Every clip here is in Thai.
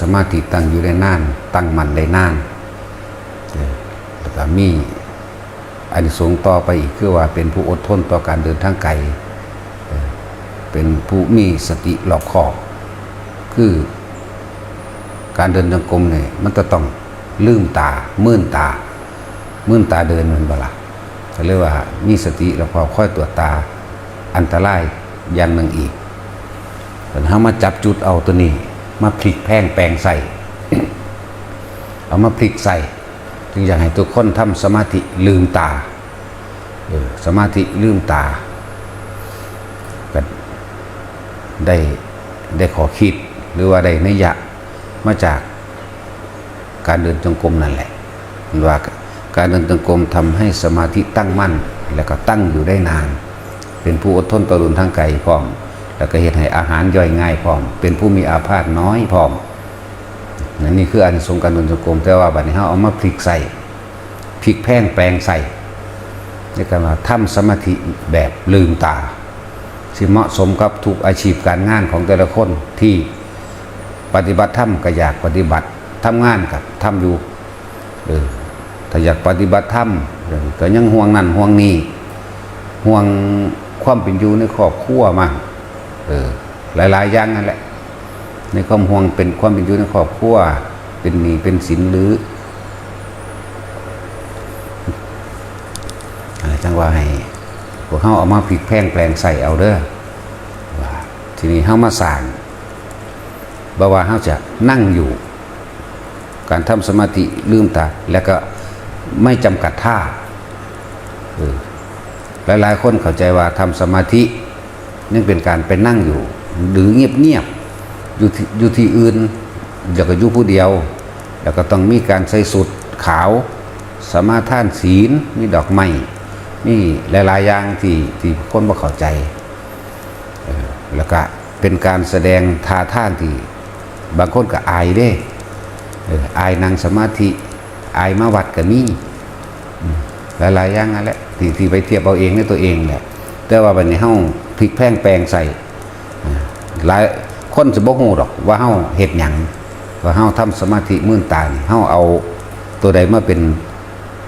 สมาธิตั้งอยู่ได้นาน ตั้งมันได้นานแล้วก็มีอันสงต่อไปอีกคือว่าเป็นผู้อดทนต่อการเดินทางไกลเป็นผู้มีสติรอบคอบ คือการเดินจงกรมเนี่ยมันจะต้องลืมตา มื่นตา มื่นตาเดินมันบละเขาเรียกว่ามีสติแล้วพอค่อยตรวจตา อันตรายอยันหนึ่งอีกแต่ถ้ามาจับจุดเอาตัวนี้ มาพลิกแพงแปลงใส่เอามาพลิกใส่จึงอยากให้ทุกคนทำสมาธิลืมตาเออสมาธิลืมตาก็ได้ได้ขอคิดหรือว่าได้นิยะมาจากการเดินจงกรมนั่นแหละว่าการเดินจงกรมทำให้สมาธิตั้งมั่น แล้วก็ตั้งอยู่ได้นาน เป็นผู้อดทนต่อรุนทางไกลพร้อม แล้วก็เห็นให้อาหารย่อยง่ายพร้อม เป็นผู้มีอาพาธน้อยพร้อมนั่นนี่คืออันสงการเดินจงกรมแต่ว่าบัดนี้เราเอามาพลิกใส่พลิกแพ่งแปลงใส่ในการว่าทำสมาธิแบบลืมตาที่เหมาะสมกับทุกอาชีพการงานของแต่ละคนที่ปฏิบัติธรรมก็อยากปฏิบัติทำงานกับทำอยู่เออถ้าอยากปฏิบัติธรรมก็ยังห่วงนั่นห่วงนี่ห่วงความเป็นอยู่ในครอบครัวมั่ง เออ หลายๆอย่างนั่นแหละ ในความห่วงเป็นความเป็นอยู่ในครอบครัวเป็นหนี้เป็นสินหรืออะไรจังว่าให้พวกเขาเอามาพลิกแพลงแปลงใส่เอาเด้อว่าทีนี้เขามาสางบ่ว่าเขาจะนั่งอยู่ การทำสมาธิลืมตาแล้วก็ไม่จำกัดท่าเออหลายคนเข้าใจว่าทำสมาธิ นี่เป็นการไปนั่งอยู่ หรือเงียบๆอยู่ที่อยู่ที่อื่นอยากจะอยู่ผู้เดียว แล้วก็ต้องมีการใส่สุดขาว สมาทานศีลมีดอกไม้มีหลายๆอย่างที่ที่คนบ่เข้าใจแล้วก็เป็นการแสดงท่าท่านที่ บางคนก็อายเด้อายนางสมาธิอายมาวัดก็มีอืมหลายๆอย่างนั่นแหละที่ที่ไปเทียบเอาเองในตัวเองแหละแต่ว่าบัดนี้เฮา พลิกแพงแปลงใส่หลายคนจะบ่ฮู้ดอกว่าเฮาเฮ็ดหยังว่าเฮาทำสมาธิมื่นตานี่เฮาเอาตัวใดมาเป็น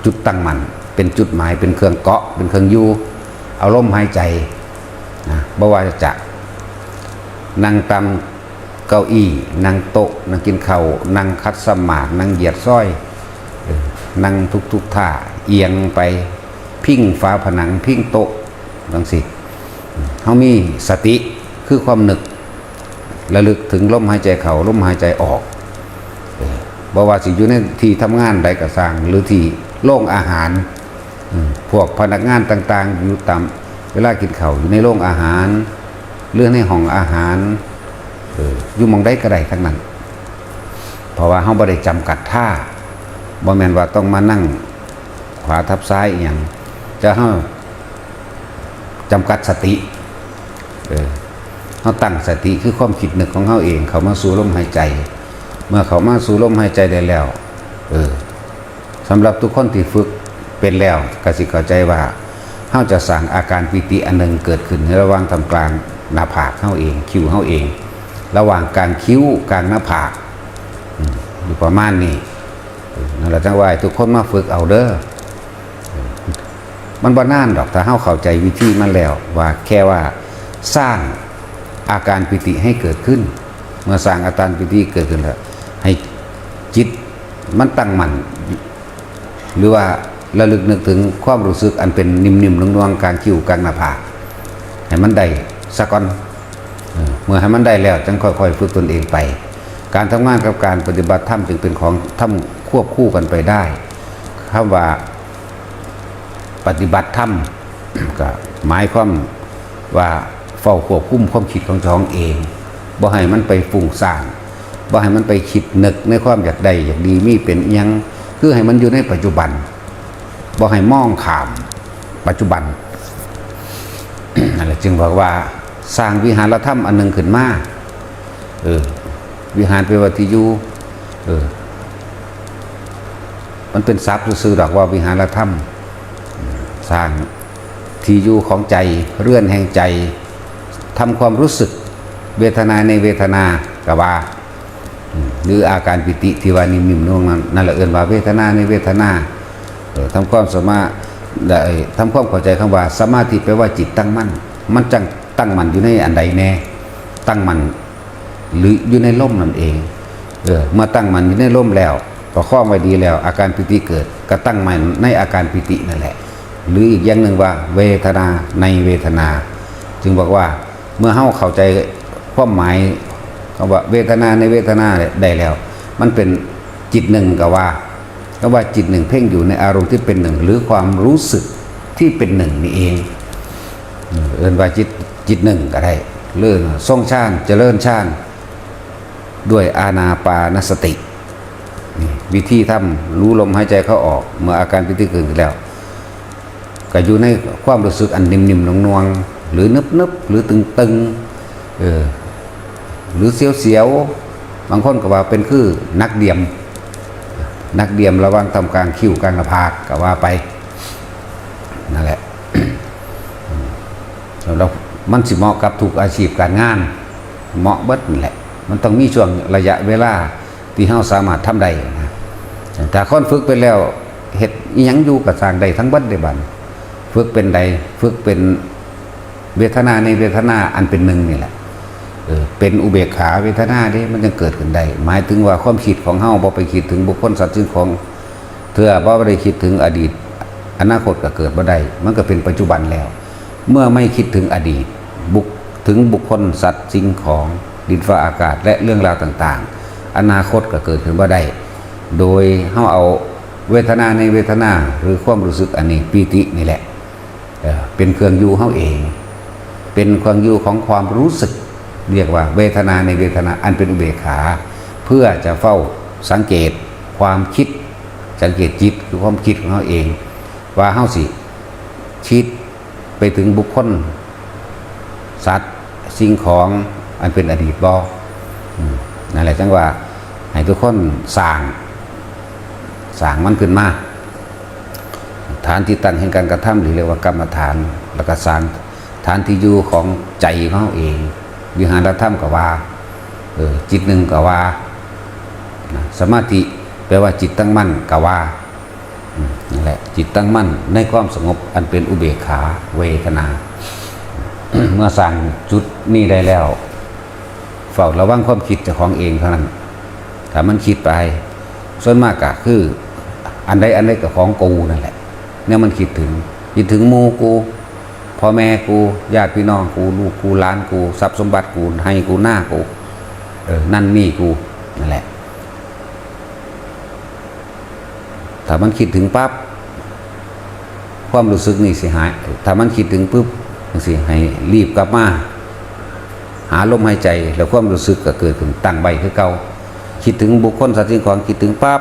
จุดตั้งมันเป็นจุดหมายเป็นเครื่องเกาะเป็นเครื่องอยู่เอาลมหายใจนะบ่ว่าจะนั่งตามเก้าอี้นั่งโต๊ะนั่งกินข้าวนั่งคัดสมาธินั่งเหยียดซ้อยนั่งทุกๆท่าเอียงไปพิ้งฝาผนังพิ้งโต๊ะจังซี่ เขามีสติคือความนึกระลึกถึงลมหายใจเข้าลมหายใจออกเออบ่ว่าสิอยู่ในที่ทำงานใดก็สร้างหรือที่โรงอาหาร พวกพนักงานต่างๆ อยู่ตามเวลากินเข้าอยู่ในโรงอาหารเรื่องในห้องอาหารอยู่มองได้ก็ได้ทั้งนั้น เพราะว่าเขาบ่ได้จำกัดท่าบ่แมนว่าต้องมานั่งขวาทับซ้ายอย่างจะเฮาจำกัดสติ เขาตั้งสติคือความคิดนึกของเขาเอง เขามาสู่ลมหายใจ เมื่อเขามาสู่ลมหายใจได้แล้ว เออสำหรับทุกคนที่ฝึกเป็นแล้วกสิเข้าใจว่าเขาจะสั่งอาการปิติอันหนึ่งเกิดขึ้นในระหว่างทำกลางหน้าผากเขาเองคิ้วเขาเอง ระหว่างกลางคิ้วกลางหน้าผากอยู่ประมาณนี้เออนั่นแหละจังว่าทุกคนมาฝึกเอาเด้อมันบ่นานดอกถ้าเฮาเข้าใจวิธีมันแล้วว่าแค่ว่า สร้างอาการปิติให้เกิดขึ้น เมื่อสร้างอาการปิติเกิดขึ้นแล้วให้จิตมันตั้งมั่นหรือว่าระลึกนึกถึงความรู้สึกอันเป็นนิ่มๆนวลๆกลางคิ้วกลางหน้าผากให้มันได้สักก่อนเมื่อให้มันได้แล้วจึงค่อยๆฝึกตนเองไป การทำงานกับการปฏิบัติธรรมจึงเป็นของทำควบคู่กันไปได้คำว่าปฏิบัติธรรมก็หมายความว่า ฝ้าควบคุมความคิดของเจ้องเองบ่ให้มันไปฟุ้งซ่านบ่ให้มันไปคิดนึกในความอยากได้อยากดีมีเป็นยังคือให้มันอยู่ในปัจจุบันบ่ให้มองข้ามปัจจุบันนั่นแหละจึงบอกว่าสร้างวิหารธรรมอันหนึ่งขึ้นมาเออวิหารเปนวัติยูเออมันเป็นทรัพย์ซื่อดอกว่าวิหารธรรม สร้างที่อยู่ของใจเรื่อนแห่งใจ ทำความรู้สึกเวทนาในเวทนากว่า หรืออาการปิติที่ว่านิมๆนวลนั้นนั่นแหละเอื่นว่าเวทนาในเวทนาเออทำความสมาได้ทำความเข้าใจคำว่าสมาธิแปลว่าจิตตั้งมั่นมันจังตั้งมั่นอยู่ในอันใดแน่ ตั้งมั่นหรืออยู่ในล่มนั่นเองเออเมื่อตั้งมั่นอยู่ในล่มแล้วประคองไว้ดีแล้ว อาการปิติเกิด ก็ตั้งมั่นในอาการปิตินั่นแหละ หรืออีกอย่างหนึ่งว่า เวทนาในเวทนา จึงบอกว่า เมื่อเฮาเข้าใจความหมายคำว่าเวทนาในเวทนาเนี่ยได้แล้ว มันเป็นจิตหนึ่งกับว่าก็ว่าจิตหนึ่งเพ่งอยู่ในอารมณ์ที่เป็นหนึ่ง หรือความรู้สึกที่เป็นหนึ่งนี่เองเอินว่าจิตจิตหนึ่งก็ได้เลื่อนทรงชาญเจริญชาญด้วยอาณาปานสติ วิธีทำรู้ลมหายใจเข้าออก เมื่ออาการปิติเกิดแล้ว ก็อยู่ในความรู้สึกอันนิ่มๆนวงๆ หรือนึบๆหรือตึงๆเออหรือเสียวๆบางคนก็ว่าเป็นคือนักเดียม นักเดียมระวังทำกลางคิ้วกลางหน้าผากก็ว่าไปนั่นแหละแล้วมันสิเหมาะกับทุกอาชีพการงาน เหมาะเบิดนั่นแหละ มันต้องมีช่วงระยะเวลาที่เฮาสามารถทำได้นะแต่คนฝึกไปแล้วเฮ็ดยังอยู่กับสร้างได้ทั้งบัดได้บัดฝึกเป็นใดฝึกเป็น เวทนาในเวทนาอันเป็นหนึ่งนี่แหละเออเป็นอุเบกขาเวทนาเด้มันยังเกิดขึ้นได้ หมายถึงว่าความคิดของเฮาบ่ไปคิดถึงบุคคลสัตว์สิ่งของเถื่อบ่ได้คิดถึงอดีต อนาคตก็เกิดบ่ได้มันก็เป็นปัจจุบันแล้ว เมื่อไม่คิดถึงอดีตบุคถึงบุคคลสัตว์สิ่งของดินฟ้าอากาศและเรื่องราวต่างๆ อนาคตก็เกิดขึ้นว่าได้ โดยเฮาเอาเวทนาในเวทนาหรือความรู้สึกอันนี้ปีตินี่แหละเอ่อเป็นเครื่องอยู่เฮาเอง เป็นครื่อยู่ของความรู้สึก เรียกว่าเวทนาในเวทนาอันเป็นอุเบกขา เพื่อจะเฝ้าสังเกตความคิด สังเกตจิตคือความคิดของเฮาเอง ว่าเฮาสิคิดไปถึงบุคคล สัตว์สิ่งของอันเป็นอดีตบอนั่นแหละจังว่าให้ทุกคนสร้างสร้างมันขึ้นมาฐานที่ตั้งแห่งการกระทำหรือเรียกว่ากรรมฐานแล้วก็สร้าง ฐานที่อยู่ของใจของเขาเอง วิหารธรรมกับว่าเออจิตหนึ่งกับว่า สมาธิแปลว่าจิตตั้งมั่นกับว่านั่นแหละจิตตั้งมั่นในความสงบอันเป็นอุเบกขาเวทนา เมื่อสั่งจุดนี้ได้แล้วเฝ้าระวังความคิดเจ้าของเองเท่านั้นถ้ามันคิดไป ส่วนมากก็คืออันใดอันใดกับของกูนั่นแหละเนี่ยมันคิดถึงคิดถึงหมูกู พ่อแม่กูญาติพี่น้องกูลูกกูล้านกูทรัพย์สมบัติกูให้กูหน้ากูเออนั่นนี่กูนั่นแหละ ถ้ามันคิดถึงปั๊บความรู้สึกนี่สิหาย ถ้ามันคิดถึงปุ๊บจังสิให้รีบกลับมาหาลมหายใจ แล้วความรู้สึกก็เกิดขึ้นตั้งใบคือเก่าคิดถึงบุคคลสัตว์สิ่งของคิดถึงปั๊บ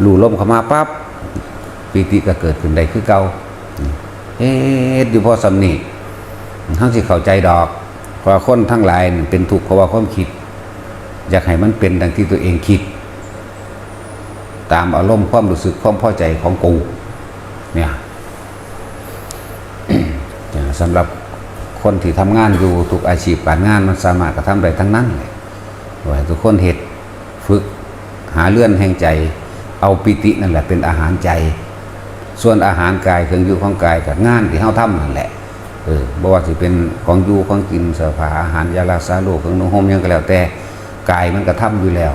หลู่ลมเข้ามาปั๊บปีติก็เกิดขึ้นได้คือเก่า เอ๊ะอยู่พอสำนีทั้งสิเข้าใจดอกพราะคนทั้งหลายเป็นทุกเพราะว่าความคิด อยากให้มันเป็นดังที่ตัวเองคิด ตามอารมณ์ความรู้สึกความพอใจของกูเนี่ยสำหรับคนที่ทำงานอยู่ทุกอาชีพการงานมันสามารถกระทำได้ทั้งนั้นเลยว่าให้ทุกคนเหตุฝึกหาเลื่อนแห่งใจ เอาปิตินั่นแหละเป็นอาหารใจ ส่วนอาหารกายเครื่องอยู่ของกายกับงานที่เฮาทำนั่นแหละเออบ่ว่าสิเป็นของอยู่ของกินเสื้อผ้าอาหารยารักษาโรคเครื่องนุ่งห่มยังก็แล้วแต่กายมันกระทำอยู่แล้ว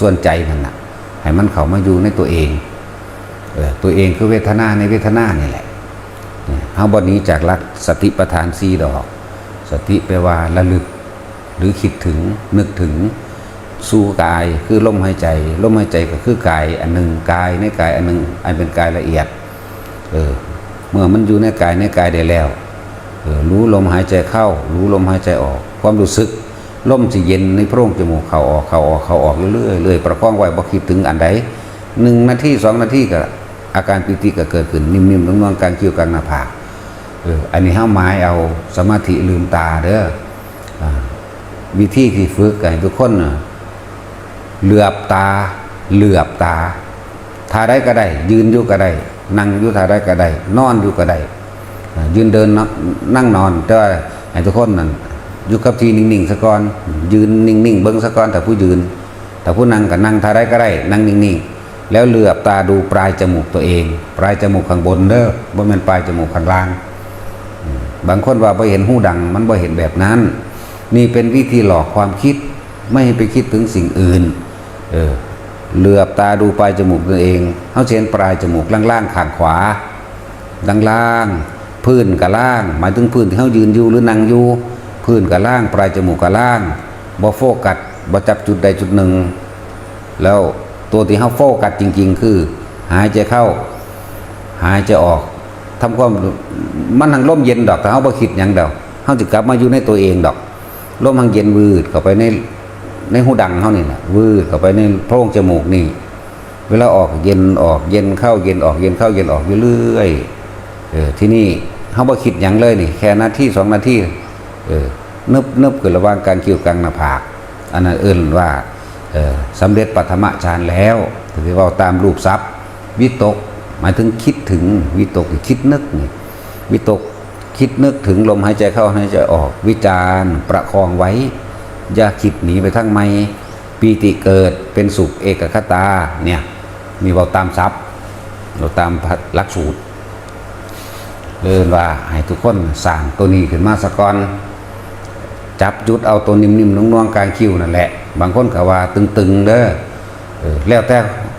ส่วนใจนั่นน่ะให้มันเข้ามาอยู่ในตัวเองเออตัวเองคือเวทนาในเวทนานี่แหละเนี่ยเฮาบ่นี้จากหลักสติปัฏฐานสี่ดอก สติแปลว่าระลึกหรือคิดถึงนึกถึง สู่กายคือลมหายใจลมหายใจก็คือกายอันหนึ่งกายในกายอันหนึ่งอันเป็นกายละเอียดเออเมื่อมันอยู่ในกายในกายได้แล้วเออรู้ลมหายใจเข้า รู้ลมหายใจออก ความรู้สึกลมสิเย็นในโพรงจมูกเข้าออกเข้าออกเข้าออกเรื่อยๆเลยประคองไว้บ่คิดถึงอันใดหนึ่งนาทีสองนาทีก็อาการปิติก็เกิดขึ้นนิ่มๆนุ่มๆกลางคิ้วกลางหน้าผากเอออันนี้ห้ามไม้เอาสมาธิลืมตาเด้อวิธีที่ฝึกให้ทุกคนนะ เหลือบตา เหลือบตาท่าได้ก็ได้ ยืนอยู่ก็ได้ นั่งอยู่ท่าได้ก็ได้ นอนอยู่ก็ได้ ยืนเดินนั่งนอนแต่ว่าให้ทุกคนนั่นอยู่กับที่นิ่งๆสะก่อน ยืนนิ่งๆเบิ้งสะก่อนแต่ผู้ยืน แต่ผู้นั่งก็นั่งท่าไรก็ได้ นั่งนิ่งๆ แล้วเหลือบตาดูปลายจมูกตัวเอง ปลายจมูกข้างบนเด้อบ่แม่นปลายจมูกข้างล่าง บางคนว่าบ่เห็นหูดัง มันบ่เห็นแบบนั้น นี่เป็นวิธีหลอกความคิดไม่ให้ไปคิดถึงสิ่งอื่น เออเหลือบตาดูปลายจมูกตัวเองเขาเห็นปลายจมูกล่างๆข้างขวาล่างๆพื้นกับล่าง หมายถึงพื้นที่เขายืนอยู่หรือนั่งอยู่พื้นกับล่าง ปลายจมูกกับล่างบ่โฟกัสบ่จับจุดใดจุดหนึ่ง แล้วตัวที่เขาโฟกัสจริง ๆ คือ หายใจเข้า หายใจออกทำความมันทางลมเย็นดอกแต่เขาบ่คิดหยังเดอกเขาจะกลับมาอยู่ในตัวเองดอกลมทางเย็นวืดเข้าไปใน ในหูดังเขานี่นะวืดเข้าไปในโพรงจมูกนี่ เวลาออกเย็นออกเย็นเข้าเย็นออกเย็นเข้าเย็นออกอยู่เรื่อยเออที่นี่เขาบ่คิดหยังเลยนี่ แค่นาทีสองนาทีเออนึบนึบเกิดระว่างการคิวกลางหน้าผากอันนั้นเอิ้นว่าเออสำเร็จปัทมฌานแล้วถือว่าตามรูปทรัพย์วิตก หมายถึงคิดถึงวิตกคิดนึกนี่วิตกคิดนึกถึงลมหายใจเข้าหายใจออก วิจารณ์ประคองไว้ อย่าคิดหนีไปทั้งไม่ปีติเกิดเป็นสุขเอกคตาเนี่ยมีเราตามทรัพย์เราตามหลักสูตรเดินว่าให้ทุกคนสร้างตัวนี้ขึ้นมาสะก่อนจับจุดเอาตัวนิ่มๆน้องๆกลางคิ้วนั่นแหละ บางคนก็ว่าตึงๆเด้อเออแล้วแต่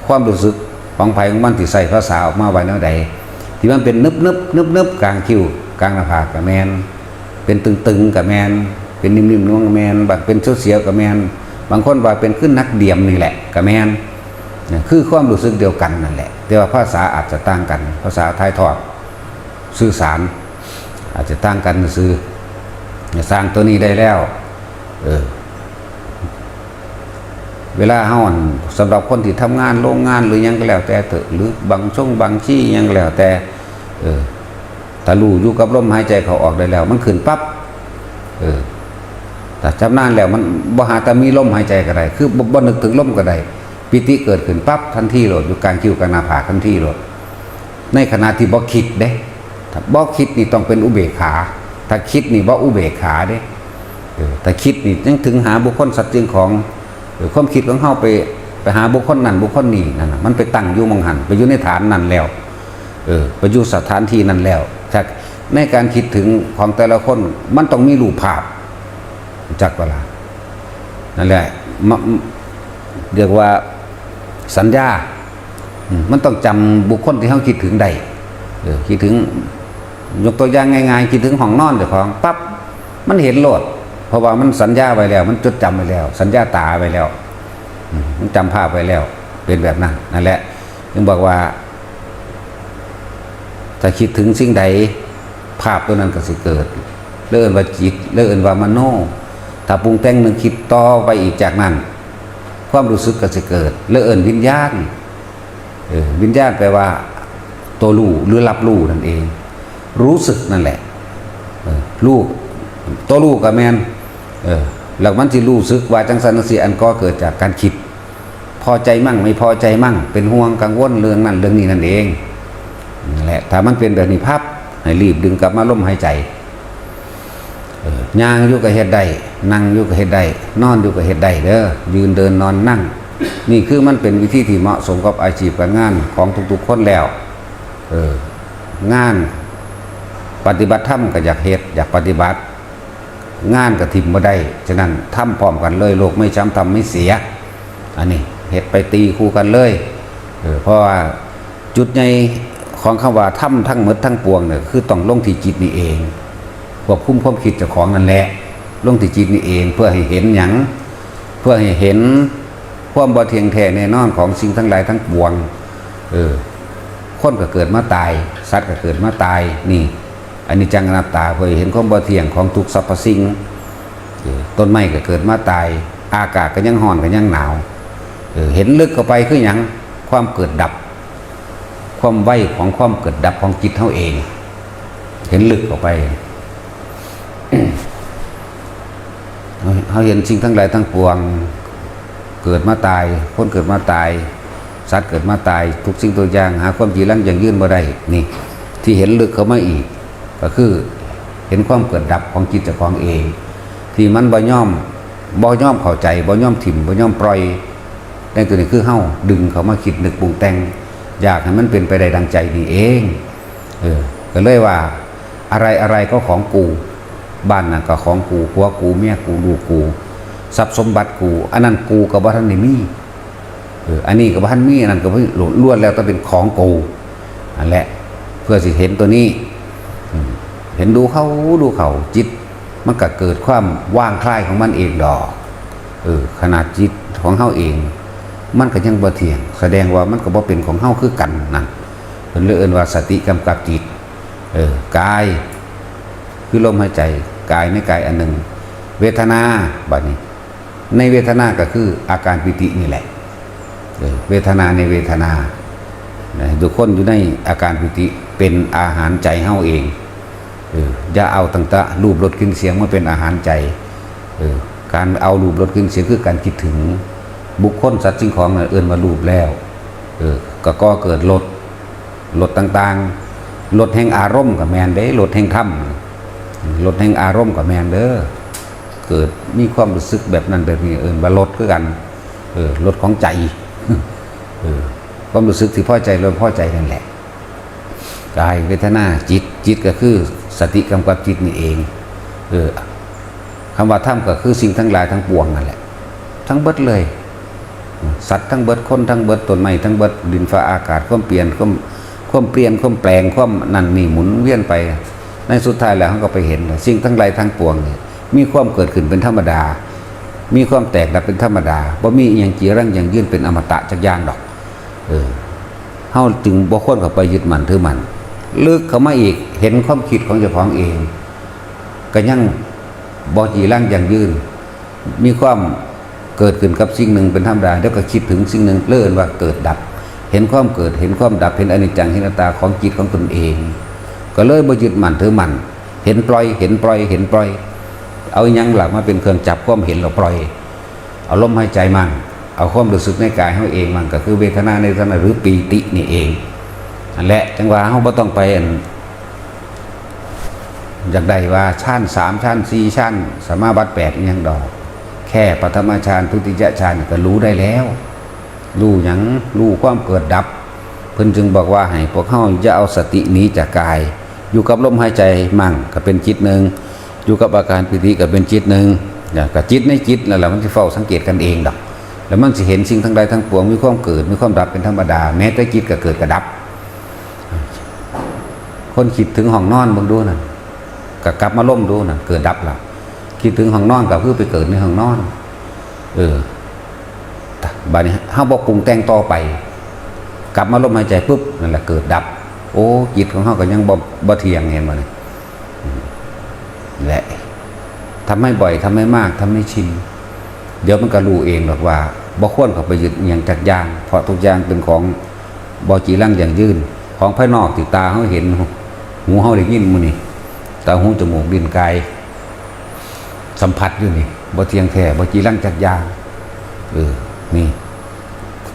ความรู้สึกของไผของมันที่ใส่ภาษาออกมาไว้แนวใดที่มันเป็นนึบๆนึบๆกลางคิ้วกลางหน้าผากกับแมนเป็นตึงๆกับแมน เป็นนิ่มๆน้องกับแมนบางเป็นเสียวๆกับแมนบางคนว่าเป็นขึ้นนักเดียมนี่แหละกับแมนคือความรู้สึกเดียวกันนั่นแหละ แต่ว่าภาษาอาจจะต่างกัน ภาษาไทยทอดสื่อสาร อาจจะต่างกันซื้อสร้างตัวนี้ได้แล้วเออเวลาเฮาอั่นสำหรับคนที่ทำงานโรงงานหรือยังก็แล้วแต่เถอะหรือบางช่วงบางที่ยังก็แล้วแต่ เออถ้ารู้อยู่กับลมหายใจเขาออกได้แล้ว มันขึ้นปั๊บเออ แต่จำนานแล้วมันบ่หาแต่มีลมหายใจก็ได้คือบ่บ่นึกถึงลมก็ได้ปิติเกิดขึ้นปั๊บทันทีโหลดอยู่กลางคิวกลางนาผาทันทีโหลดในขณะที่บ่คิดเด้ถ้าบ่คิดนี่ต้องเป็นอุเบกขา ถ้าคิดนี่บ่อุเบกขาเด้เออแต่คิดนี่ยังถึงหาบุคคลสัตว์จริงของหรือความคิดของเฮาไปไปหาบุคคลนั้นบุคคลนี้นั่นน่ะมันไปตั้งอยู่มองหันไปอยู่ในฐานนั้นแล้วเออไปอยู่สถานที่นั้นแล้วจากในการคิดถึงของแต่ละคนมันต้องมีรูปภาพ จักเวลานั่นแหละมเรียกว่าสัญญา มันต้องจำบุคคลที่เขาคิดถึงได้เออคิดถึงยกตัวอย่างง่ายๆคิดถึงห้องนอนเจ้าของปั๊บมันเห็นโลด เพราะว่ามันสัญญาไว้แล้ว มันจดจำไว้แล้ว สัญญาตาไว้แล้ว มันจำภาพไว้แล้ว เป็นแบบนั้นนั่นแหละจึงบอกว่า ถ้าคิดถึงสิ่งใดภาพตัวนั้นก็สิเกิด เลื่อนว่าจิต เลื่อนว่ามโน ถ้าปรุงแต่งหนึ่งคิดต่อไปอีกจากนั้น ความรู้สึกก็จะเกิดเลื่อนวิญญาณวิญญาณแปลว่า ตัวรู้หรือรับรู้นั่นเอง รู้สึกนั่นแหละรู้ตัวรู้กับแมนหลักมันที่รู้สึกว่าจังสันสีอันก็เกิดจากการคิด พอใจมั่งไม่พอใจมั่ง เป็นห่วงกังวลเรื่องนั้นเรื่องนี้นั่นเองนั่นแหละถ้ามันเป็นแบบนี้พับให้รีบดึงกลับมาล่มหายใจ ย่างอยู่กับเฮ็ดได้นั่งอยู่กับเฮ็ดได้นอนอยู่กับเฮ็ดได้เด้อยืนเดินนอนนั่ง นี่คือมันเป็นวิธีที่เหมาะสมกับอาชีพการงานของทุกๆคนแล้วเอองานปฏิบัติธรรมก็อยากเฮ็ดอยากปฏิบัติ งานกับทิมบ่ได้ฉะนั้นทำพร้อมกันเลยโลกไม่ช้ำทำไม่เสีย อันนี้เฮ็ดไปตีคู่กันเลยเออเพราะว่าจุดในของคำว่าทำทั้งหมดทั้งปวงเนี่ยคือต้องลงที่จิตนี่เอง ควบคุมความคิดเจ้าของนั่นแหละลงที่จิตนี่เองเพื่อให้เห็นหยังเพื่อให้เห็นความบ่เทียงแท้แน่นอนของสิ่งทั้งหลายทั้งปวง เออ คนก็เกิดมาตาย สัตว์ก็เกิดมาตาย นี่ อันนี้จังนัตาเพื่อเห็นความบ่เทียงของทุกสรรพสิ่งเออต้นไม้ก็เกิดมาตาย อากาศก็ยังร้อนก็ยังหนาวเออเห็นลึกเข้าไปคือหยังความเกิดดับ ความไหวของความเกิดดับของจิตเท่าเอง เห็นลึกเข้าไป เขาเห็นสิ่งทั้งหลายทั้งปวง เกิดมาตายคนเกิดมาตาย สัตว์เกิดมาตาย ทุกสิ่งตัวอย่างหาความจีรังอย่างยื่นมาได้นี่ ที่เห็นลึกเข้ามาอีก ก็คือเห็นความเกิดดับของจิตเจ้าของเอง ที่มันบ่ย่อมบ่ย่อมเข้าใจบ่ย่อมถิ่มบ่ย่อมปล่อยแต่ตัวนี้คือเฮาดึงเขามาคิดนึกปรุงแต่งอยากให้มันเป็นไปได้ดังใจนี่เอง เออก็เลยว่าอะไรอะไรก็ของกู บ้านน่ะก็ของกูผัวกูเมียกูลูกกูทรัพย์สมบัติกูอันนั้นกูกับว่าท่านนี่มีเอออันนี้กับว่าท่านมีอันนั้นกับว่าล้วนแล้วต้องเป็นของกูอันแหละเพื่อสิเห็นตัวนี้เห็นดูเขาดูเขาจิต มันก็เกิดความว่างคลายของมันเองดอกเออขนาดจิตของเฮาเอง มันก็ยังบ่เที่ยง แสดงว่ามันก็บ่เป็นของเฮาคือกันนั่นเพิ่นเลยเอิ้นว่าสติกำกับจิตเออกายคือลมหายใจ กายไม่กายอันหนึ่ง เวทนาบัดนี้ ในเวทนาก็คืออาการปิตินี่แหละเวทนาในเวทนาทุกคนอยู่ในอาการปิติเป็นอาหารใจเฮาเองอย่าเอาตั้งแต่รูปรสกลิ่นเสียงมาเป็นอาหารใจการเอารูปรสกลิ่นเสียงคือการคิดถึงบุคคลสัตว์สิ่งของเอื่นมารูปแล้วเออก็ก็เกิดรสรสต่างๆรสแห่งอารมณ์กับแมนเด้รสแห่งธรรม ลดแห่งอารมณ์กับแมนเด้อเกิดมีความรู้สึกแบบนั้นแบบนี้เออว่าลดคือกันเออลดของใจเออความรู้สึกที่พอใจเราพอใจนั่นแหละกายเวทนาจิตจิตก็คือสติกำกับจิตนี่เองเออคำว่าธรรมก็คือสิ่งทั้งหลายทั้งปวงนั่นแหละ ทั้งเบิดเลย สัตว์ทั้งเบิดคนทั้งเบิดต้นไม้ทั้งเบิดดินฟ้าอากาศความเปลี่ยนความความเปลี่ยนความแปลงความนั่นนี่หมุนเวียนไป ในสุดท้ายแล้วเขาก็ไปเห็นสิ่งทั้งหลายทั้งปวงเนี่ยมีความเกิดขึ้นเป็นธรรมดา มีความแตกดับเป็นธรรมดาบ่มีอย่างจีรังอย่างยื่นเป็นอมตะจักย่างดอก เออเฮาจึงบ่ควรเข้าไปยึดมันถือมันลึกเข้ามาอีกเห็นความคิดของเจ้าของเอง ก็ยังบ่จีรังอย่างยืนมีความเกิดขึ้นกับสิ่งหนึ่งเป็นธรรมดาแล้วก็คิดถึงสิ่งหนึ่งเลื่อนว่าเกิดดับ เห็นความเกิดเห็นความดับเห็นอนิจจังเห็นอนัตตาของจิตของตนเอง ก็เลยบ่ยึดมั่นถือมั่นเห็นปล่อยเห็นปล่อยเห็นปล่อย เอายังหลักมาเป็นเครื่องจับความเห็นเราปล่อย เอาลมหายใจมั่งเอาความรู้สึกในกายเขาเองมันก็คือเวทนาในเวทนาหรือปีตินี่เองนั่นแหละจังหวะเขาบ่ต้องไปอันอยากได้ว่าชั้นสามชั้นสี่ชั้นสามารถบัตแปดยังดอก แค่ปฐมฌานทุติยฌานก็รู้ได้แล้ว รู้ยังรู้ความเกิดดับ เพิ่นจึงบอกว่าให้พวกเฮาอย่าเอาสตินี้จากกาย อยู่กับลมหายใจมั่งก็เป็นจิตหนึ่งอยู่กับอาการปิติก็เป็นจิตหนึ่งเนี่ยก็จิตในจิตนั่นแหละมันจะเฝ้าสังเกตกันเองดอกแล้วมันจะเห็นสิ่งทั้งใดทั้งปวงมีความเกิดมีความดับเป็นธรรมดา แม้แต่จิตก็เกิดกระดับ คนคิดถึงห้องนอนบางดูนั่นก็กลับมาล่มดูนั่นเกิดดับแล้วคิดถึงห้องนอนก็คือไปเกิดในห้องนอน เออบัดนี้เฮาบ่ปรุงแต่งต่อไป กลับมาลมหายใจปุ๊บนั่นแหละเกิดดับ อ้จิตของเขาก็ยังบ่บ่เที่ยงเห็นบ่นี่แหละทำให้บ่อยทำให้มากทำให้ชินเดี๋ยวมันก็รู้เองหรอกว่าบ่ควรเข้าไปยึดอย่างจักอย่างเพราะทุกอย่างเป็นของบ่จีรังอย่างยืนของภายนอกที่ตาเขาเห็น หูเขาได้ยินมื้อนี่ตาหูจมูกดินกายสัมผัสอยู่นี่บ่เที่ยงแท้บ่จีรังจักอย่างเออนี่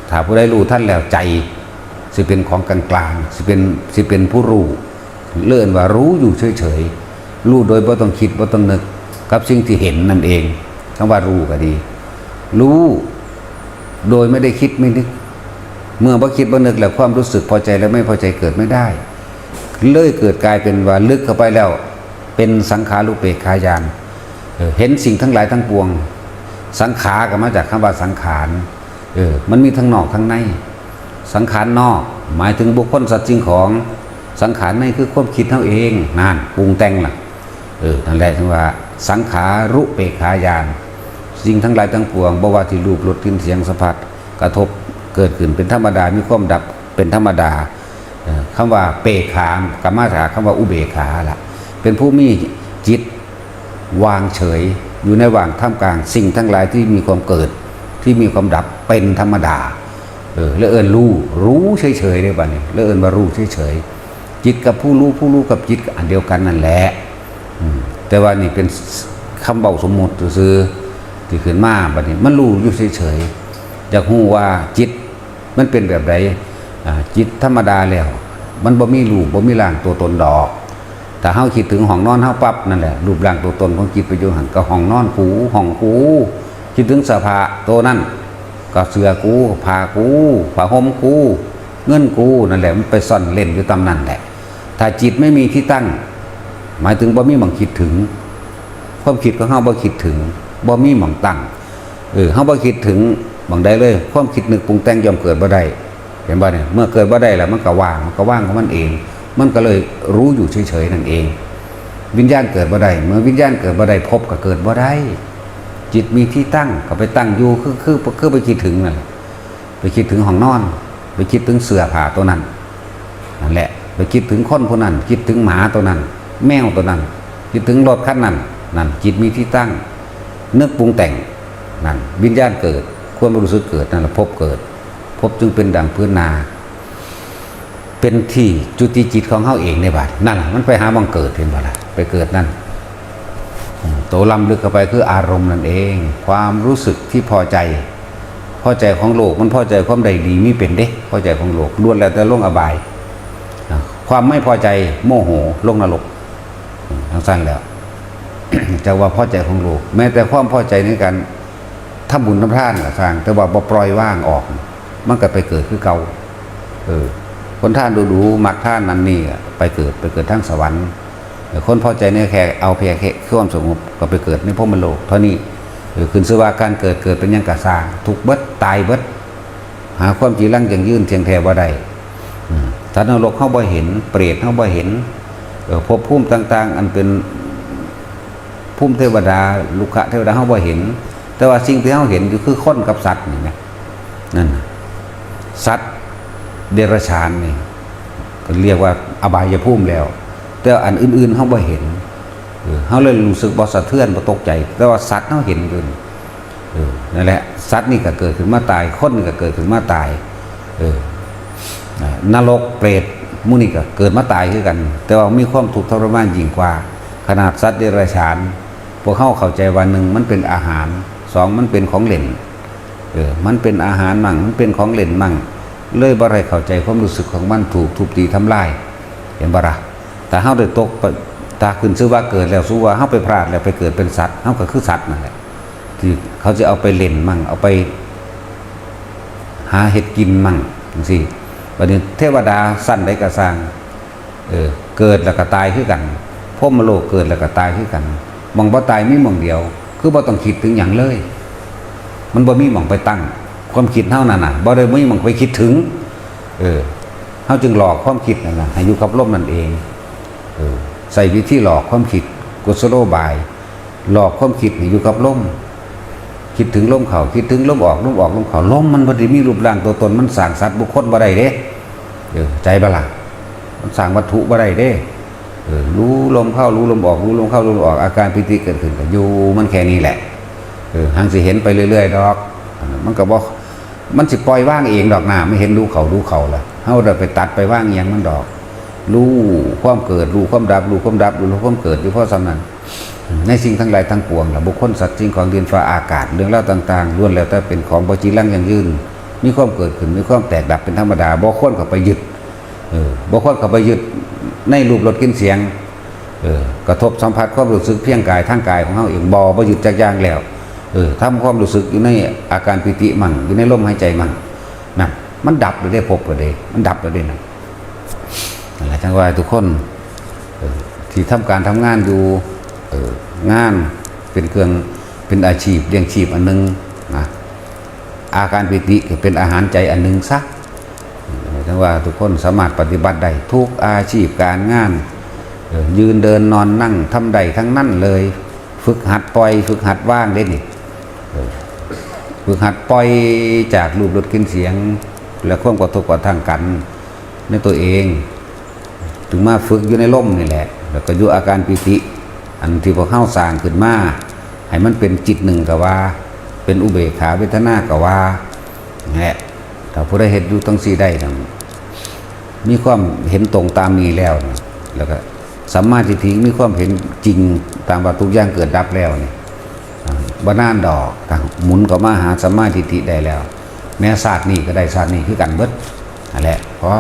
ถ้าผู้ได้รู้ท่านแล้วใจ สิเป็นของกลางกลางๆสิเป็นสิเป็นผู้รู้เลื่อนว่ารู้อยู่เฉยๆรู้โดยบ่ต้องคิดบ่ต้องนึกกับสิ่งที่เห็นนั่นเองคำว่ารู้ก็ดี รู้โดยไม่ได้คิดไม่นึก เมื่อบ่คิดบ่นึกแล้วความรู้สึกพอใจและไม่พอใจเกิดไม่ได้ เลยเกิดกลายเป็นว่าลึกเข้าไปแล้ว เป็นสังขารุเปกขายานเห็นสิ่งทั้งหลายทั้งปวง สังขารก็มาจากคำว่าสังขารเออมันมีทั้งนอกทั้งใน สังขารนอก หมายถึงบุคคลสัตว์จริงของสังขารในคือความคิดเท่าเองนั่นปรุงแต่งล่ะเออนั่นแหละถึงว่าสังขารุเปกขายานสิ่งทั้งหลายทั้งปวงบ่ว่าที่รูปรสกลิ่นเสียงสัมผัสกระทบเกิดขึ้นเป็นธรรมดามีความดับเป็นธรรมดาเอ่อคำว่าเปกขามกรรมาถาคำว่าอุเบกขาล่ะเป็นผู้มีจิตวางเฉย อยู่ในว่างท่ามกลาง สิ่งทั้งหลายที่มีความเกิดที่มีความดับเป็นธรรมดา เออแล้วเอิญรู้รู้เฉยๆได้บ้านี่แล้วเอิญว่ารู้เฉยๆจิตกับผู้รู้ผู้รู้กับจิตอันเดียวกันนั่นแหละแต่ว่านี่เป็นคำเบาสมมติซื้อที่ขึ้นมาบัดนี้มันรู้อยู่เฉยๆอยากรู้ว่าจิตมันเป็นแบบใดอ่าจิตธรรมดาแล้ว มันบ่มีรูปบ่มีร่างตัวตนดอกถ้าเฮาคิดถึงห้องนอนเฮาปั๊บนั่นแหละรูปร่างตัวตนของจิตไปอยู่หันก็ห้องนอนผูห้องผูคิดถึงสภาตัวนั้น ก็เสือกูผ้ากูผ้าห่มกู เงินกูนั่นแหละมันไปซ่อนเล่นอยู่ตำนั่นแหละ ถ้าจิตไม่มีที่ตั้ง หมายถึงบ่มีหมองคิดถึง ความคิดของเฮาบ่คิดถึงบ่มีหมองตั้งเออเฮาบ่คิดถึงหมองใดเลย ความคิดนึกปรุงแต่งยอมเกิดบ่ได้เห็นบ่เนี่ยเมื่อเกิดบ่ได้แล้วมันก็ว่างมันก็ว่างของมันเอง มันก็เลยรู้อยู่เฉยๆนั่นเอง วิญญาณเกิดบ่ได้เมื่อวิญญาณเกิดบ่ได้พบก็เกิดบ่ได้ จิตมีที่ตั้งก็ไปตั้งอยู่คือคือคือไปคิดถึงนั่นแหละไปคิดถึงห้องนอน ไปคิดถึงเสื้อผ้าตัวนั้นนั่นแหละ ไปคิดถึงคนคนนั้น คิดถึงหมาตัวนั้น แมวตัวนั้น คิดถึงรถคันนั้นนั่นจิตมีที่ตั้ง นึกปรุงแต่งนั่นวิญญาณเกิด ความรู้สึกเกิดนั่นแหละพบเกิด พบจึงเป็นดังพื้นนา เป็นที่จุติจิตของเขาเองในบัดนั่นล่ะมันไปหาบังเกิดเห็นบ่ล่ะไปเกิดนั่น ตลำลึกเข้าไปคืออารมณ์นั่นเอง ความรู้สึกที่พอใจ พอใจของโลกมันพอใจความใดดีมีเป็นเด้พอใจของโลกล้วนแล้วแต่ลงอบาย ความไม่พอใจโมโหลงนรกทั้งสั้นแล้วจะว่าพอใจของโลก แม้แต่ความพอใจในการทำบุญทำทานสร้าง แต่ว่าบ่ปล่อยว่างออก มันก็ไปเกิดคือเก่าเออคนท่านดูดูมักท่านนั้นนี่ไปเกิดไปเกิดทั้งสวรรค์ คนพอใจในแค่เอาเพียงแค่ความสงบก็ไปเกิดในพมโลกเท่านี้เออคืนสว่าการเกิดเกิดเป็นยังกะสร้างทุกเบิดตายเบิดหาความจีรังยังยืนเทียงแทว่าได้อืมสัตว์นรกเข้าบ่เห็น เปรตเข้าบ่เห็นเออภพภูมิต่าง ๆ อันเป็นภูมิเทวดาลุกะเทวดาเข้าบ่เห็น แต่ว่าสิ่งที่เขาเห็นคือคนกับสัตว์นี่นะนั่นสัตว์เดรัจฉานนี่ก็เรียกว่าอบายภูมิแล้ว แต่อันอื่นๆเขาบ่เห็นเขาเลยรู้สึกบ่สะเทือนบ่ตกใจ แต่ว่าสัตว์เขาเห็นเกินเออนั่นแหละสัตว์นี่ก็เกิดขึ้นมาตายคนนี่ก็เกิดขึ้นมาตายเออนรกเปรตมุนี่ก็เกิดมาตายคือกัน แต่ว่ามีความทุกข์ทรมานยิ่งกว่า ขนาดสัตว์เดรัจฉาน พวกเขาเข้าใจว่าหนึ่งมันเป็นอาหารสองมันเป็นของเล่นเออมันเป็นอาหารมั่งมันเป็นของเล่นมั่ง เลยบ่ได้เข้าใจความรู้สึกของมันถูกทุบตีทำลาย เห็นบ่ล่ะ แต่เฮาได้ตกตาขึ้นซื้อว่าเกิดแล้วสู้ว่าเฮาไปพลาดแล้วไปเกิดเป็นสัตว์เฮาก็คือสัตว์นั่นแหละที่เขาจะเอาไปเล่นมั่งเอาไป หาเห็ดกินมั่งจังซี่บัดนี้เทวดาสั้นได้กระสร้างเออเกิดแล้วก็ตายคือกันพมโลกเกิดแล้วก็ตายคือกันหมองบ่ตายมีหมองเดียว คือบ่ต้องคิดถึงหยังเลย มันบ่มีหมองไปตั้ง ความคิดเท่านั้นน่ะบ่ได้มีหมองไปคิดถึง เออเฮาจึงหลอกความคิดนั่นน่ะให้อยู่กับลมนั่นเอง ใส่วิธีหลอกความคิดกุศโลบาย หลอกความคิดอยู่กับลมคิดถึงลมเขาคิดถึงลมออกลมออกลมเขาลมมันบ่ได้มีรูปร่างตัวตนมันสร้างสัตว์บุคคลบ่ได้เด้เออใจบล่ะมันสร้างวัตถุบ่ได้เด้เออรู้ลมเข้ารู้ลมออก รู้ลมเข้ารู้ลมออกอาการปิติเกิดขึ้นก็อยู่มันแค่นี้แหละเออหังสิเห็นไปเรื่อยๆดอก มันก็บอกมันสิปล่อยว่างเองดอกหนาไม่เห็นรู้เขารู้เขาละเฮาเดินไปตัดไปว่างอหยังมันดอก รู้ความเกิดรู้ความดับรู้ความดับรู้ความเกิดอยู่เพราะสำนั้นในสิ่งทั้งหลายทั้งปวงล่ะบุคคลสัตว์สิ่งของดินฟ้าอากาศเรื่องเล่าวต่างๆล้วนแล้วแต่เป็นของบจีรังยังยืนมีความเกิดขึ้นมีความแตกดับเป็นธรรมดาบ่ควรเข้าไปยึดเออบ่ควรเข้าไปยึดในรูปรสกินเสียงเออกระทบสัมผัสความรู้สึกเพียงกายทางกายของเฮาเองบ่บ่ยึดจักย่างแล้วเออทำความรู้สึกอยู่ในอาการปิติมั่งอยู่ในลมหายใจมั่งนะมันดับเลยได้พบเลยมันดับเลยได้นะ ทั้งว่าทุกคนที่ทำการทำงานอยู่งานเป็นเครื่องเป็นอาชีพเลี้ยงชีพอันหนึงนะอาการปิติเป็นอาหารใจอันหนึงซะเออทั้งว่าทุกคนสามารถปฏิบัติได้ทุกอาชีพการงาน ยืนเดินนอนนั่งทำใดทั้งนั่นเลย ฝึกหัดปล่อย ฝึกหัดว่างเด้นี่ฝึกหัดปล่อยจากรูปรสกลินเสียง และความกระทบกระทั่งกันในตัวเอง ถึงมาฝึกอยู่ในล่มนี่แหละ แล้วก็อยู่อาการปิติ อันที่พวกเข้าสร้างขึ้นมาให้มันเป็นจิตหนึ่งกับว่า เป็นอุเบกขาเวทนากับว่าแหละถ้าผู้ได้เห็นอยู่ตั้งสี่ได้ทั้งมีความเห็นตรงตามนี้แล้วนะแล้วก็สัมมาทิฏฐิมีความเห็นจริงตามว่าทุกอย่างเกิดดับแล้วนี่อ่าบานานดอกทางหมุนก็มาหาสัมมาทิฏฐิได้แล้ว แม้ศาสตร์นี้ก็ได้ศาสตร์นี้คือกันเบิดนั่นแหละเพราะ